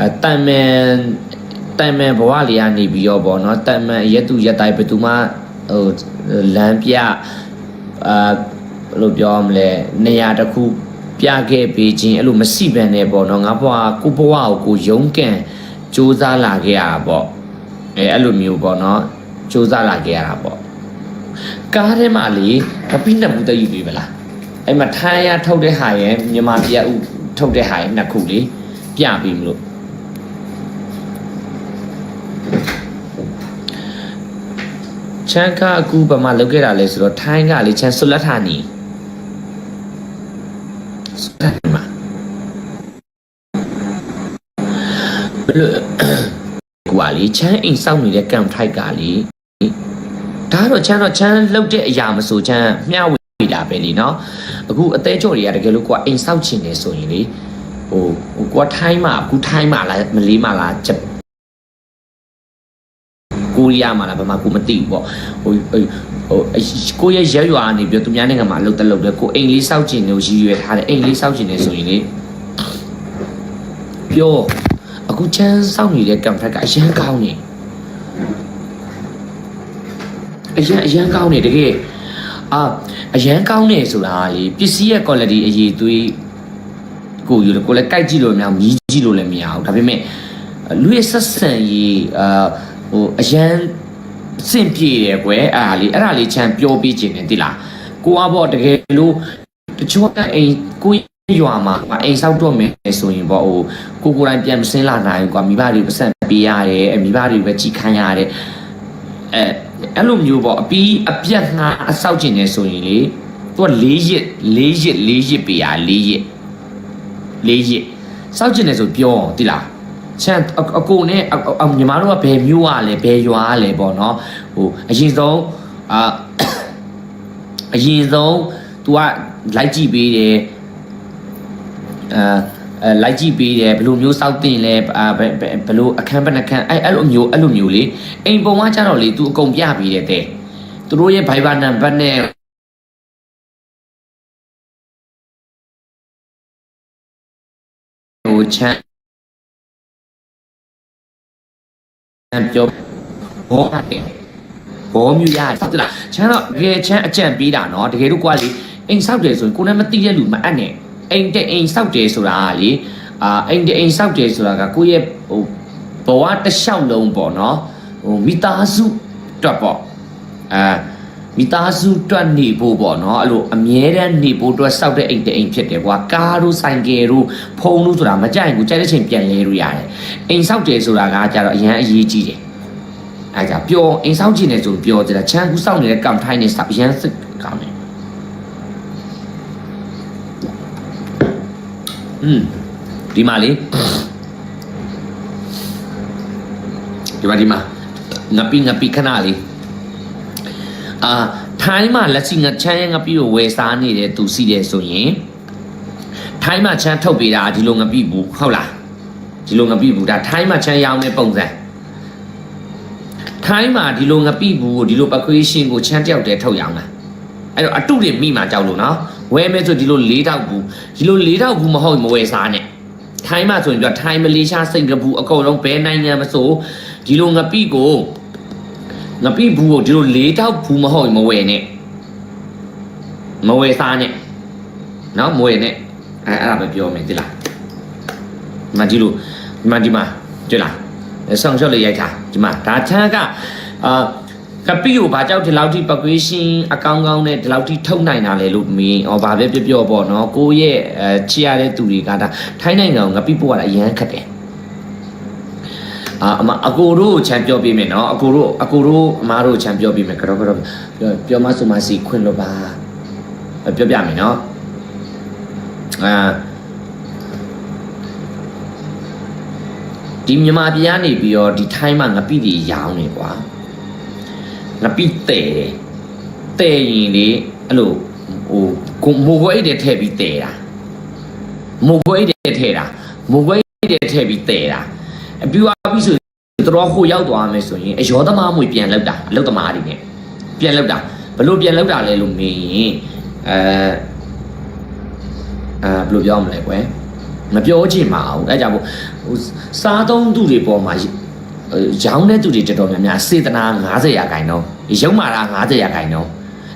အဲတန်မန်တန်မန်ဘဝလေးကနေပြီးတော့ပေါ့နော်တန်မန်ရက်သူရက်တိုင်းဘယ်သူမှဟိုလမ်းပြအာဘယ်လိုပြောရမလဲနေရာတစ်ခုပြခဲ့ပေးခြင်းအဲ့လိုမရှိဘဲနဲ့ပေါ့နော်ငါဘဝကိုဘဝကိုကိုယုံကန်စူးစမ်းလာခဲ့ရတာပေါ့အဲအဲ့လိုမျိုးပေါ့နော်စူးစမ်းလာခဲ့ရတာပေါ့ကားထဲမှာလေမပိနှစ်ဘူးတယူပေးမလားအဲ့မှာထိုင်းရထုတ်တဲ့ဟာရဲ့မြန်မာပြည်ဥထုတ်တဲ့ဟာရဲ့နှစ်ခုလေပြပေးမလို့ ချမ်းကအခုဘာမှလုပ်ခဲ့တာလဲဆိုတော့ထိုင်းကလေချမ်းဆွလက်ထာနီဆွလက်ထာနီမှာဘယ်လိုကွာလေချမ်းအိမ်စောက်နေတဲ့ကံထိုက်ကလေဒါတော့ချမ်းတော့ချမ်းလှုပ်တဲ့အရာမဆိုချမ်းမျှဝေတာပဲလीနော်အခုအသေးကြော်တွေကတကယ်လို့ကွာအိမ်စောက်ချင်နေဆိုရင်လေဟိုဟိုကွာထိုင်းမှာအခုထိုင်းမှာလားမလေးမှာလားဂျပ ကိုရီးယားမှာလားဘာမှကိုမသိဘူးပေါ့ဟိုဟိုဟိုအကိုရဲ့ရဲရွာကနေပြီးတော့သူများနိုင်ငံမှာအလုပ်တက်လုပ်တယ်ကိုအိမ်လေးစောက်ချင်လို့ရည်ရွယ်ထားတယ်အိမ်လေးစောက်ချင်နေဆိုရင်လေပြောအခုချမ်းစောက်နေတဲ့ကံဖက်ကအရန်ကောင်းနေအရန်အရန်ကောင်းနေတကယ်အာအရန်ကောင်းနေဆိုတာလေပစ္စည်းရဲ့ quality အရေးသွေးကိုယူလို့ကိုလည်းကြိုက်ကြည့်လို့မရဘူးမြည်ကြည့်လို့လည်းမရဘူးဒါပေမဲ့လူရဲ့ဆက်ဆံရေးအာ ဟိုအရန်စင်ပြေတယ်ကွယ်အဲ့ဒါလေးအဲ့ဒါလေးချမ်းပြောပြခြင်းတယ်တိလားကိုကပေါ့တကယ်လို့တချို့ကအိမ်ကိုရွာမှာအိမ်ဆောက်တော့မယ်ဆိုရင်ပေါ့ဟိုကိုကိုယ်တိုင်ပြန်မစင်းလာနိုင်ဘူးကွာမိဘတွေပတ်စံပေးရတယ်အဲ့မိဘတွေပဲကြီးခန်းရတယ်အဲအဲ့လိုမျိုးပေါ့အပီးအပြက်ငါအဆောက်ကျင်နေဆိုရင်လေသူက၄ရက်၄ရက်၄ရက်ပေးရ၄ရက်၄ရက်စောက်ကျင်နေဆိုပြောတိလား ချမ်းအအကိုနဲ့အအညီမတို့ကဘယ်မျိုးอ่ะလဲဘယ်ရွာอ่ะလဲပေါ့နော်ဟိုအရင်ဆုံးအာ အရင်ဆုံး तू ကလိုက်ကြည့်ပေးတယ်အဲအဲလိုက်ကြည့်ပေးတယ်ဘယ်လိုမျိုးစောက်တင်လဲအာဘယ်ဘယ်ဘယ်လိုအခန်းဘယ်နှခန်းအဲ့အဲ့လိုမျိုးအဲ့လိုမျိုးလေအိမ်ပုံကကြတော့လေ तू အကုန်ပြပေးတယ်တဲ့သူတို့ရဲ့ Viber နံပါတ်နဲ့ဟိုချမ်း ပြောဘောတယ်ဘောမျိုးရတယ်ဟုတ်လားချမ်းတော့တကယ်ချမ်းအကြံပေးတာနော်တကယ်လို့ကွာလေအိမ်ဆောက်တယ်ဆိုရင်ကိုယ်နဲ့မသိတဲ့လူမအပ်နဲ့အိမ်တဲ့အိမ်ဆောက်တယ်ဆိုတာကလေအာအိမ်တဲ့အိမ်ဆောက်တယ်ဆိုတာကကိုယ့်ရဲ့ဟိုဘဝတစ်လျှောက်လုံးပေါ့နော်ဟိုမိသားစုတွက်ပေါ့အာ မိသားစုတွက်နေဖို့ပေါ့နော်အဲ့လိုအမြဲတမ်းနေဖို့အတွက်စောက်တဲ့အိမ်တဲ့အိမ်ဖြစ်တယ်ကွာကားတို့ဆိုင်ကယ်တို့ဖုန်းတို့ဆိုတာမကြိုက်ဘူးကြိုက်တဲ့ချိန်ပြန်လဲလို့ရတယ်အိမ်ဆောက်တယ်ဆိုတာကကြတော့အရန်အရေးကြီးတယ်အဲကြပျော်အိမ်ဆောင်ကြည့်နေဆိုပျော်ကြတာချမ်းကူစောင့်နေတဲ့ကံထိုင်းနေစရမ်းစစ်ကောင်းတယ်อืมဒီမှာလေဒီမှာဒီမှာငပိငပိခဏလေး အာထိုင်းမှာလက်ရှိငချမ်းရဲ့ငပိကိုဝယ်စားနေတဲ့သူစီတယ်ဆိုရင်ထိုင်းမှာချမ်းထုတ်ပေးတာဒီလိုငပိဘူးဟုတ်လားဒီလိုငပိဘူးဒါထိုင်းမှာချမ်းရောင်းတဲ့ပုံစံထိုင်းမှာဒီလိုငပိဘူးကိုဒီလိုပခွေးရှင်ကိုချမ်းတယောက်တည်းထုတ်ရအောင်လားအဲ့တော့အတုတွေမိမှကြောက်လို့နော်ဝဲမဲဆိုဒီလို၄တောက်ဘူးဒီလို၄တောက်ဘူးမဟုတ်မဝယ်စားနဲ့ထိုင်းမှာဆိုရင်ပြထိုင်းမလေးရှားစင်ကာပူအကုန်လုံးဘယ်နိုင်ငံမဆိုဒီလိုငပိကို ငပိဘူးကိုဒီလို၄တောက်ဘူးမဟုတ်မဝယ်နဲ့မဝယ်စားနဲ့နော်မဝယ်နဲ့အဲအဲ့ဒါပဲပြောမယ်ဒီလားဒီမှာဒီလိုဒီမှာဒီမှာတွေ့လားဆောင်ရှော့လေးရိုက်ထားဒီမှာဒါချမ်းကအာကပီကိုဘာကြောက်ဒီလောက်ထိပကွေးရှင်အကောင်းကောင်းနဲ့ဒီလောက်ထိထုတ်နိုင်တာလေလို့မင်းဩဘာပဲပြောပြောပေါ့နော်ကိုရဲ့အဲချီရတဲ့သူတွေကဒါထိုင်းနိုင်ငံကိုငပိပို့ရတာအရန်ခက်တယ် အာအမအကိုတို့ချန်ပြောပေးမယ်နော်အကိုတို့အကိုတို့အမားတို့ချန်ပြောပေးမယ်ကတော့ကတော့ပြောပြောမဆိုမစီခွင့်လို့ပါပြောပြမယ်နော်အာဒီမြန်မာပြည်ကနေပြီးတော့ဒီထိုင်းမှာငပိတွေရောင်းနေကွာငပိတဲ့တယ်တဲ့ရင်လေအဲ့လိုဟိုကိုမိုးကွဲအိတ်တွေထည့်ပြီးတဲ့တာမိုးကွဲအိတ်တွေထည့်တာမိုးကွဲအိတ်တွေထည့်ပြီးတဲ့တာအပြူအပြီးဆို တော်ဟိုရောက်သွားမယ်ဆိုရင်အယောသမားမွေပြန်လောက်တာအလုတ်သမားတွေနဲ့ပြန်လောက်တာဘလို့ပြန်လောက်တာလဲလို့မေးရင်အဲအဲဘယ်လိုပြောမလဲကွယ်မပြောချင်ပါဘူးအဲကြဖို့ဟိုစားသုံးသူတွေပေါ်မှာရောင်းတဲ့သူတွေတော်တော်များများစေတနာ90ရာခိုင်နှုန်းရုံမာတာ90ရာခိုင်နှုန်း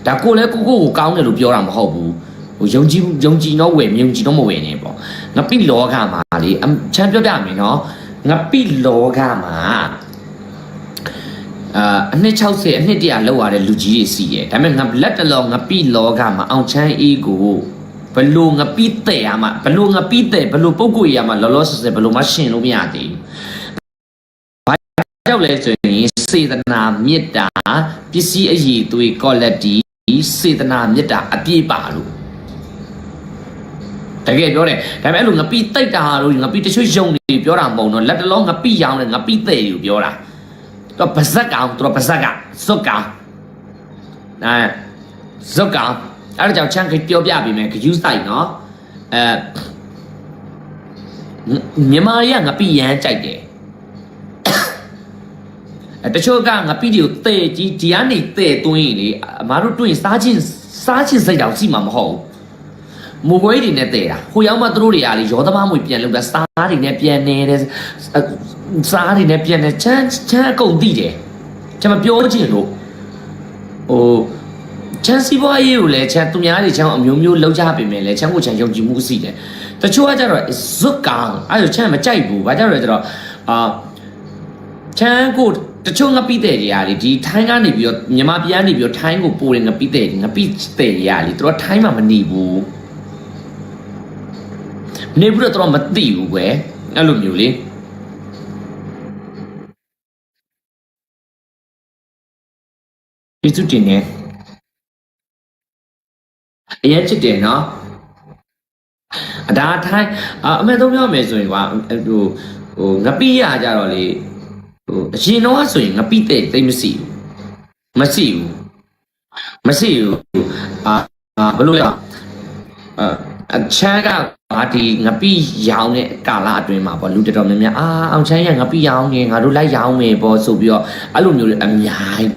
ဒါကိုလည်းကိုကိုကိုကောင်းတယ်လို့ပြောတာမဟုတ်ဘူးဟိုယုံကြည်ယုံကြည်တော့ဝယ်မြုံကြည်တော့မဝယ်နဲ့ပေါ့ငပိလောကမှာလေချမ်းပြောပြမယ်နော် ငပိလောကမှာအာအနှစ်60အနှစ်တရာလောက်ရတဲ့လူကြီးတွေစီရဲ့ဒါပေမဲ့ငါလက်တလောငပိလောကမှာအောင်ချမ်းအေးကိုဘလို့ငပိတဲ့ရမှာဘလို့ငပိတဲ့ဘလို့ပုတ်ကိုရမှာလောလောဆယ်ဆယ်ဘလို့မရှင်လို့မရသေးဘူးကြောက်လဲဆိုရင်စေတနာမေတ္တာပစ္စည်းအည်သွေး quality စေတနာမေတ္တာအပြည့်ပါလို့ တကယ်ပြောတယ်ဒါပေမဲ့အဲ့လိုငပိတိတ်တာလို့ငပိတချို့ယုံနေပြောတာမဟုတ်တော့လက်တလုံးငပိရောင်းတယ်ငပိတဲ့လို့ပြောတာတော့ပါဇက်ကောင်တော့ပါဇက်ကဇွတ်ကောင်အဲဇွတ်ကောင်အဲ့ဒါကြောင့်ချမ်းခပြောပြပေးမယ်ဂယူးဆိုင်နော်အဲမြန်မာတွေကငပိရမ်းကြိုက်တယ်အဲတချို့ကငပိတွေကိုတဲ့ကြီးဒီကနေတဲ့သွင်းရင်လေအမားတို့တွေ့ရင်စားချင်းစားချင်းစိတ်တောင်စီမှာမဟုတ်ဘူး မူကွေးတွေနဲ့တဲ့တာဟိုရောက်မှသူတို့တွေကလေရောသမားမွေပြန်လုပ်တာစားတွေနဲ့ပြန်နေတဲ့စားတွေနဲ့ပြန်နေချမ်းချမ်းအကုန်သိတယ်ကျွန်မပြောချင်လို့ဟိုချမ်းစီးပွားရေးကိုလည်းချမ်းသူများတွေချမ်းအမျိုးမျိုးလောက်ကြပြင်မယ်လေချမ်းကိုချမ်းယုံကြည်မှုစီတယ်တချို့ကကြတော့ဇွတ်ကောင်အဲ့လိုချမ်းမကြိုက်ဘူးဘာကြောင့်လဲဆိုတော့အာချမ်းကိုတချို့ငပိတဲ့တွေကလေဒီထိုင်းကနေပြီးတော့မြန်မာပြည်ကနေပြီးတော့ထိုင်းကိုပို့တယ်ငပိတဲ့ငပိတဲ့တွေကလေသူတို့ထိုင်းမှာမနေဘူး နေပြီးတော့သူတို့မသိဘူးကွယ်အဲ့လိုမျိုးလေဒီစုတင်နေအရင်ချစ်တယ်နော်အဒါထိုင်းအမေသုံးပြောမယ်ဆိုရင်ကွာဟိုဟိုငပိရကြတော့လေဟိုအရင်တော့ဆိုရင်ငပိတဲ့တိတ်မရှိဘူးမရှိဘူးမရှိဘူးအာဘယ်လိုလဲအာ အချမ်းကငါဒီငပိရောင်းတဲ့ကာလအတွင်းမှာပေါ့လူတော်တော်များများအာအောင်ချမ်းရငပိရောင်းနေငါတို့လိုက်ရောင်းမယ်ပေါ့ဆိုပြီးတော့အဲ့လိုမျိုးတွေအများကြီး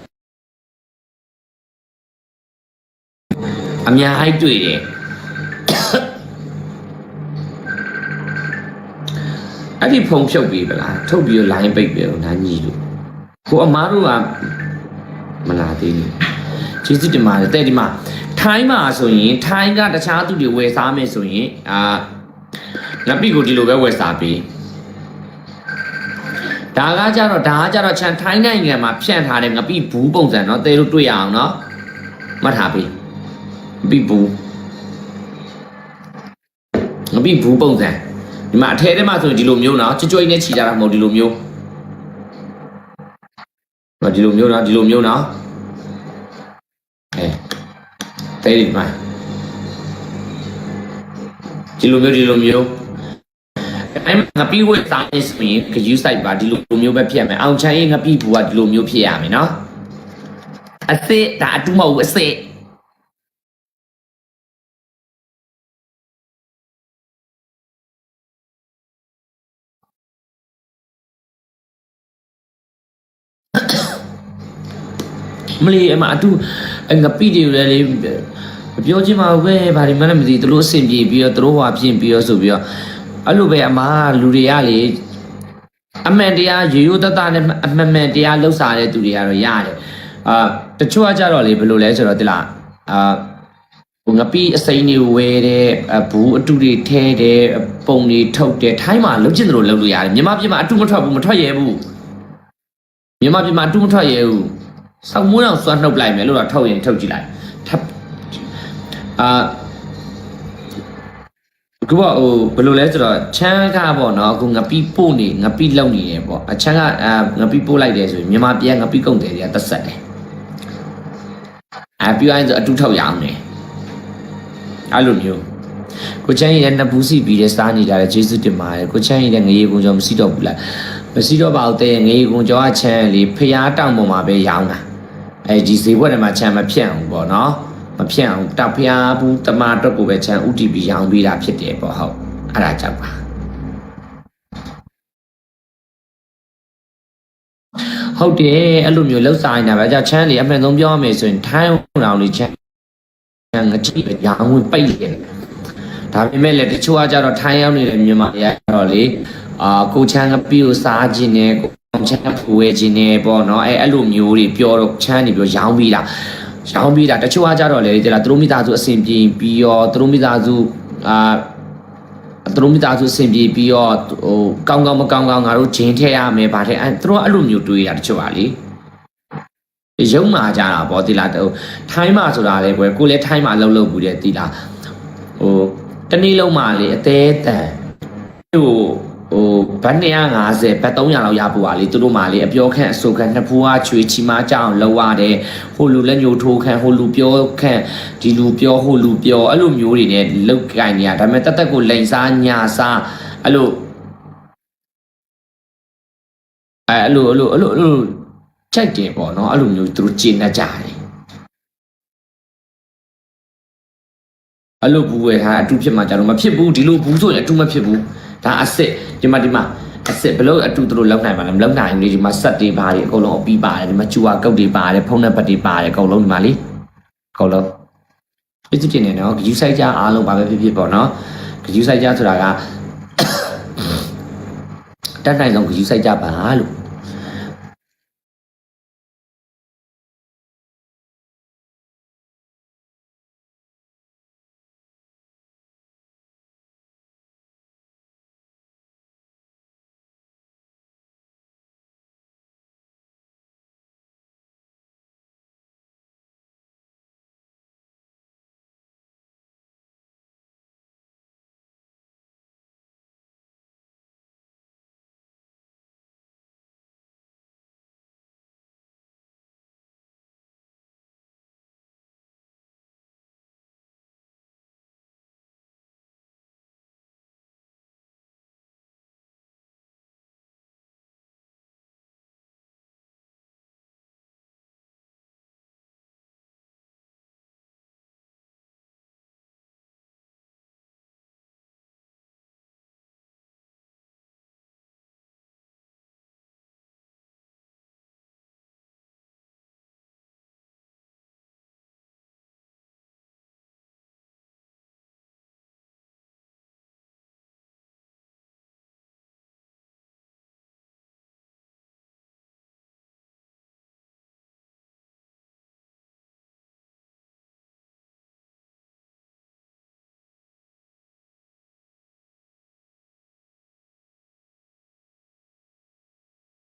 အများကြီးတွေ့တယ်အဲ့ဒီဖုံဖြုတ်ပြီးပလားထုတ်ပြီးတော့ line ပိတ်ပြီးတော့နားညီလို့ကိုအမားတို့ကမလာသေးဘူး ကျေးဇူးတင်ပါတယ်တဲ့ဒီမှာထိုင်းမှာဆိုရင်ထိုင်းကတခြားသူတွေဝယ်စားမယ်ဆိုရင်အာငပိကိုဒီလိုပဲဝယ်စားပြီးဒါကကြတော့ဒါကကြတော့ခြံထိုင်းနိုင်ငံမှာဖြန့်ထားတဲ့ငပိဘူးပုံစံเนาะတဲတို့တွေ့ရအောင်เนาะမှတ်ထားပြီးငပိဘူးငပိဘူးပုံစံဒီမှာအထဲထဲမှာဆိုရင်ဒီလိုမျိုးเนาะကြွကြွနဲ့ခြိကြတာမဟုတ်ဒီလိုမျိုးဟောဒီလိုမျိုးเนาะဒီလိုမျိုးเนาะ အဲဒီမှာဒီလိုမျိုးဒီလိုမျိုးအဲငါပြီးဝဲစားနေဆိုရင်ခယူးဆိုင်ပါဒီလိုမျိုးပဲဖြစ်ရမယ်အောင်ချမ်းရင်ငါပြီးဘူးကဒီလိုမျိုးဖြစ်ရမယ်နော်အစစ်ဒါအတူမဟုတ်ဘူးအစစ်မလီအမအတူငါပြီးတယ်လေ လေပြောချင်မှာပဲဘာဒီမှလည်းမသိသူတို့အဆင်ပြေပြီးတော့သူတို့ဟွာပြင်ပြီးတော့ဆိုပြီးတော့အဲ့လိုပဲအမလူတွေကလေအမှန်တရားရိုးရိုးတသားနဲ့အမှန်မှန်တရားလှုပ်ရှားတဲ့သူတွေကတော့ရတယ်အာတချို့ကကြတော့လေဘယ်လိုလဲဆိုတော့တိလားအာဟိုငပိအစိမ်းတွေဝဲတယ်ဘူးအတူတွေထဲတယ်ပုံတွေထုတ်တယ်ထိုင်းမှာလှုပ်ချင်တယ်လို့လှုပ်လို့ရတယ်မြန်မာပြည်မှာအတူမထွက်ဘူးမထွက်ရဲဘူးမြန်မာပြည်မှာအတူမထွက်ရဲဘူးစောက်မိုးအောင်စွမ်းနှုတ်လိုက်မယ်လို့တော့ထုတ်ရင်ထုတ်ကြည့်လိုက်ထပ် အာခုကဟိုဘယ်လိုလဲဆိုတော့ချမ်းကပေါ့နော်အခုငပိပို့နေငပိလုံနေတယ်ပေါ့အချမ်းကအာငပိပို့လိုက်တယ်ဆိုရင်မြန်မာပြည်ငပိကုန်တယ်တွေကတက်ဆက်တယ်အာပြောရင်ဆိုအတူထောက်ရအောင်နေအဲ့လိုမျိုးကိုချမ်းရည်နှစ်ဘူးစီပြီးတဲ့စားနေတာလေဂျေစုတင်ပါတယ်ကိုချမ်းရည်တဲ့ငရေကုန်ကြောင့်မရှိတော့ဘူးလားမရှိတော့ပါဘူးတဲ့ငရေကုန်ကြောအချမ်းလေဖျားတောင်ပေါ်မှာပဲရောင်းတာအဲဒီဈေးဘွက်ထဲမှာချမ်းမဖြန့်အောင်ပေါ့နော် မဖြန့်အောင်တဖျားဘူးတမအတွက်ကိုပဲချမ်းဥတီပြီးရောင်းပေးတာဖြစ်တယ်ပေါ့ဟုတ်အဲ့ဒါကြောင့်ပါဟုတ်တယ်အဲ့လိုမျိုးလှုပ်စားနေတာပဲကြောင့်ချမ်းလေအမှန်ဆုံးပြောရမယ်ဆိုရင်ထိုင်းအောင်လေးချမ်းငါကြည့်ရအောင်ဝင်ပိတ်ရတယ်ဒါပေမဲ့လည်းတချို့ကကြတော့ထိုင်းရောက်နေတဲ့မြန်မာတွေကကြတော့လေအာကိုချမ်းကပီကိုစားခြင်းနဲ့ကိုချမ်းကဖူဝဲခြင်းနဲ့ပေါ့နော်အဲအဲ့လိုမျိုးတွေပြောတော့ချမ်းနေပြောရောင်းပြီးတာ ရောင်းပြီးတာတချို့ကကြတော့လေဒီလားသူတို့မိသားစုအဆင်ပြေပြီးရောသူတို့မိသားစုအာသူတို့မိသားစုအဆင်ပြေပြီးရောဟိုကောင်းကောင်းမကောင်းကောင်းငါတို့ဂျင်းထည့်ရမယ်ဗာတဲ့အဲသူတို့ကအဲ့လိုမျိုးတွေးတာတချို့ကလေရုံမာကြတာပေါ့ဒီလားဟိုထိုင်းမှာဆိုတာလေကွယ်ကိုလည်းထိုင်းမှာလှုပ်လှုပ်ဘူးတဲ့ဒီလားဟိုတနေ့လုံးမှာလေအသေးတန်ဟို ဟိုဘတ်250ဘတ်300လောက်ရပူပါလေသူတို့မှာလေအပြောခန့်အဆိုခန့်နှစ်ဖူးအားချွေချီမာကြအောင်လှုပ်ရတယ်ဟိုလူလက်ညှိုးထိုးခန့်ဟိုလူပြောခန့်ဒီလူပြောဟိုလူပြောအဲ့လိုမျိုးတွေနဲ့လုတ်ကြင်နေရဒါပေမဲ့တက်တက်ကိုလိန်စားညာစားအဲ့လိုအဲ့အဲ့လိုအဲ့လိုအဲ့လိုအဲ့လိုကြိုက်တယ်ပေါ့နော်အဲ့လိုမျိုးသူတို့ကျင့်တတ်ကြတယ်အဲ့လိုဘူးဝယ်ထားအတူဖြစ်မှကြတော့မဖြစ်ဘူးဒီလိုဘူးဆိုရင်အတူမဖြစ်ဘူး ဒါအစ်စ်ဒီမှာဒီမှာအစ်စ်ဘလို့အတူသူတို့လောက်နိုင်ပါလားမလောက်နိုင်ဘူးလေဒီမှာဆက်တွေပါတယ်အကုန်လုံးအပြီးပါတယ်ဒီမှာကျူဝါကုတ်တွေပါတယ်ဖုန်းနံပါတ်တွေပါတယ်အကုန်လုံးဒီမှာလေအကုန်လုံးပြည့်စုံနေနော်ဂယူဆိုင်ကြအားလုံးပါပဲဖြစ်ဖြစ်ပေါ့နော်ဂယူဆိုင်ကြဆိုတာကတက်နိုင်ဆုံးဂယူဆိုင်ကြပါလို့